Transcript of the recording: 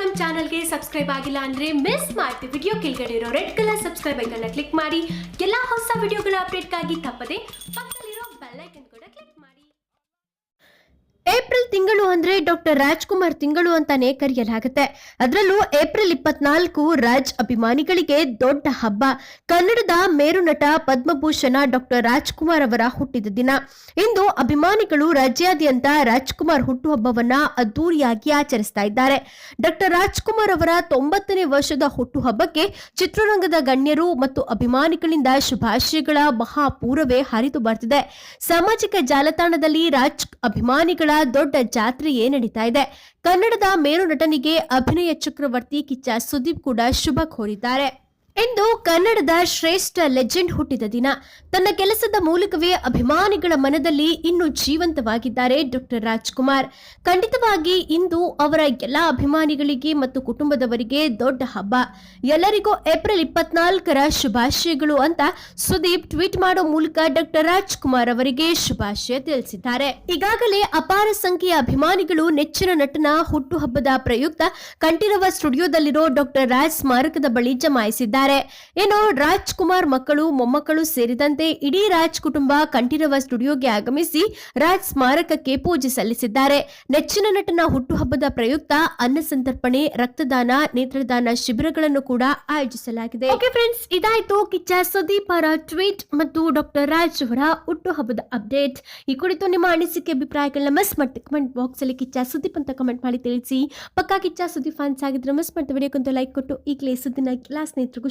ನಮ್ಮ ಚಾನಲ್ಗೆ ಸಬ್ಸ್ಕ್ರೈಬ್ ಆಗಿಲ್ಲ ಅಂದ್ರೆ ಮಿಸ್ ಮಾಡ್ತೀವಿ ವಿಡಿಯೋ ಕೆಳಗಡೆ ಇರೋ ರೆಡ್ ಕಲರ್ ಸಬ್ಸ್ಕ್ರೈಬ್ ಐಕನ್ನ ಕ್ಲಿಕ್ ಮಾಡಿ. ಎಲ್ಲಾ ಹೊಸ ವಿಡಿಯೋಗಳ ಅಪ್ಡೇಟ್ಗಾಗಿ ತಪ್ಪದೆ ಪಕ್ಕದಲ್ಲಿರೋ ಬೆಲ್ ಐಕನ್ ಕೂಡ ಕ್ಲಿಕ್ ಮಾಡಿ ಏಪ್ರಿಲ್ ತಿಂಗಳು ಅಂದ್ರೆ ಡಾಕ್ಟರ್ ರಾಜ್ಕುಮಾರ್ ತಿಂಗಳು ಅಂತಾನೆ ಕರೆಯಲಾಗುತ್ತೆ. ಅದರಲ್ಲೂ ಏಪ್ರಿಲ್ ಇಪ್ಪತ್ನಾಲ್ಕು ರಾಜ್ ಅಭಿಮಾನಿಗಳಿಗೆ ದೊಡ್ಡ ಹಬ್ಬ. ಕನ್ನಡದ ಮೇರು ನಟ ಪದ್ಮಭೂಷಣ ಡಾಕ್ಟರ್ ರಾಜ್ಕುಮಾರ್ ಅವರ ಹುಟ್ಟಿದ ದಿನ. ಇಂದು ಅಭಿಮಾನಿಗಳು ರಾಜ್ಯಾದ್ಯಂತ ರಾಜ್ಕುಮಾರ್ ಹುಟ್ಟುಹಬ್ಬವನ್ನ ಅದ್ದೂರಿಯಾಗಿ ಆಚರಿಸ್ತಾ ಇದ್ದಾರೆ. ಡಾಕ್ಟರ್ ರಾಜ್ಕುಮಾರ್ ಅವರ ತೊಂಬತ್ತನೇ ವರ್ಷದ ಹುಟ್ಟುಹಬ್ಬಕ್ಕೆ ಚಿತ್ರರಂಗದ ಗಣ್ಯರು ಮತ್ತು ಅಭಿಮಾನಿಗಳಿಂದ ಶುಭಾಶಯಗಳ ಮಹಾಪೂರವೇ ಹರಿದು ಬರ್ತಿದೆ. ಸಾಮಾಜಿಕ ಜಾಲತಾಣದಲ್ಲಿ ರಾಜ್ ಅಭಿಮಾನಿಗಳ ದೊಡ್ಡ ಜಾತ್ರೆಯೇ ನಡೀತಾ ಇದೆ. ಕನ್ನಡದ ಮೇರು ನಟನಿಗೆ ಅಭಿನಯ ಚಕ್ರವರ್ತಿ ಕಿಚ್ಚ ಸುದೀಪ್ ಕೂಡ ಶುಭ ಕೋರಿದ್ದಾರೆ. ಇಂದು ಕನ್ನಡದ ಶ್ರೇಷ್ಠ ಲೆಜೆಂಡ್ ಹುಟ್ಟಿದ ದಿನ. ತನ್ನ ಕೆಲಸದ ಮೂಲಕವೇ ಅಭಿಮಾನಿಗಳ ಮನದಲ್ಲಿ ಇನ್ನೂ ಜೀವಂತವಾಗಿದ್ದಾರೆ ಡಾಕ್ಟರ್ ರಾಜ್ಕುಮಾರ್. ಖಂಡಿತವಾಗಿ ಇಂದು ಅವರ ಎಲ್ಲ ಅಭಿಮಾನಿಗಳಿಗೆ ಮತ್ತು ಕುಟುಂಬದವರಿಗೆ ದೊಡ್ಡ ಹಬ್ಬ. ಎಲ್ಲರಿಗೂ ಏಪ್ರಿಲ್ ಇಪ್ಪತ್ನಾಲ್ಕರ ಶುಭಾಶಯಗಳು ಅಂತ ಸುದೀಪ್ ಟ್ವೀಟ್ ಮಾಡೋ ಮೂಲಕ ಡಾಕ್ಟರ್ ರಾಜ್ಕುಮಾರ್ ಅವರಿಗೆ ಶುಭಾಶಯ ತಿಳಿಸಿದ್ದಾರೆ. ಈಗಾಗಲೇ ಅಪಾರ ಸಂಖ್ಯೆಯ ಅಭಿಮಾನಿಗಳು ನೆಚ್ಚಿನ ನಟನ ಹುಟ್ಟುಹಬ್ಬದ ಪ್ರಯುಕ್ತ ಕಂಠೀರವ ಸ್ಟುಡಿಯೋದಲ್ಲಿರೋ ಡಾಕ್ಟರ್ ರಾಜ್ ಸ್ಮಾರಕದ ಬಳಿ ಜಮಾಯಿಸಿದ್ದಾರೆ. ಏನು ರಾಜ್ಕುಮಾರ್ ಮಕ್ಕಳು, ಮೊಮ್ಮಕ್ಕಳು ಸೇರಿದಂತೆ ಇಡೀ ರಾಜ್ ಕುಟುಂಬ ಕಂಠೀರವ ಸ್ಟುಡಿಯೋಗೆ ಆಗಮಿಸಿ ರಾಜ್ ಸ್ಮಾರಕಕ್ಕೆ ಪೂಜೆ ಸಲ್ಲಿಸಿದ್ದಾರೆ. ನೆಚ್ಚಿನ ನಟನ ಹುಟ್ಟುಹಬ್ಬದ ಪ್ರಯುಕ್ತ ಅನ್ನ ಸಂತರ್ಪಣೆ, ರಕ್ತದಾನ, ನೇತ್ರದಾನ ಶಿಬಿರಗಳನ್ನು ಕೂಡ ಆಯೋಜಿಸಲಾಗಿದೆ. ಓಕೆ ಫ್ರೆಂಡ್ಸ್ ಇದಾಯ್ತು ಕಿಚ್ಚ ಸುದೀಪ್ ಅವರ ಟ್ವೀಟ್ ಮತ್ತು ಡಾಕ್ಟರ್ ರಾಜ್ ಅವರ ಹುಟ್ಟುಹಬ್ಬದ ಅಪ್ಡೇಟ್. ಈ ಕುರಿತು ನಿಮ್ಮ ಅನಿಸಿಕೆ, ಅಭಿಪ್ರಾಯಗಳನ್ನ ಮಿಸ್ ಮಾಡಿ ಕಮೆಂಟ್ ಬಾಕ್ಸ್ ಅಲ್ಲಿ ಕಿಚ್ಚ ಸುದೀಪ್ ಅಂತ ಕಮೆಂಟ್ ಮಾಡಿ ತಿಳಿಸಿ. ಪಕ್ಕಾ ಕಿಚ್ಚ ಸುದೀಪ್ ಫ್ಯಾನ್ಸ್ ಆಗಿದ್ರೆ ಮಿಸ್ ಮಾಡ್ತಾ ವಿಡಿಯೋಕ್ಕಂತೂ ಲೈಕ್ ಕೊಟ್ಟು. ಈಗಲೇ ಸುದ್ದಿನ ಕ್ಲಾಸ್ ಸ್ನೇಹಿತರಿಗೂ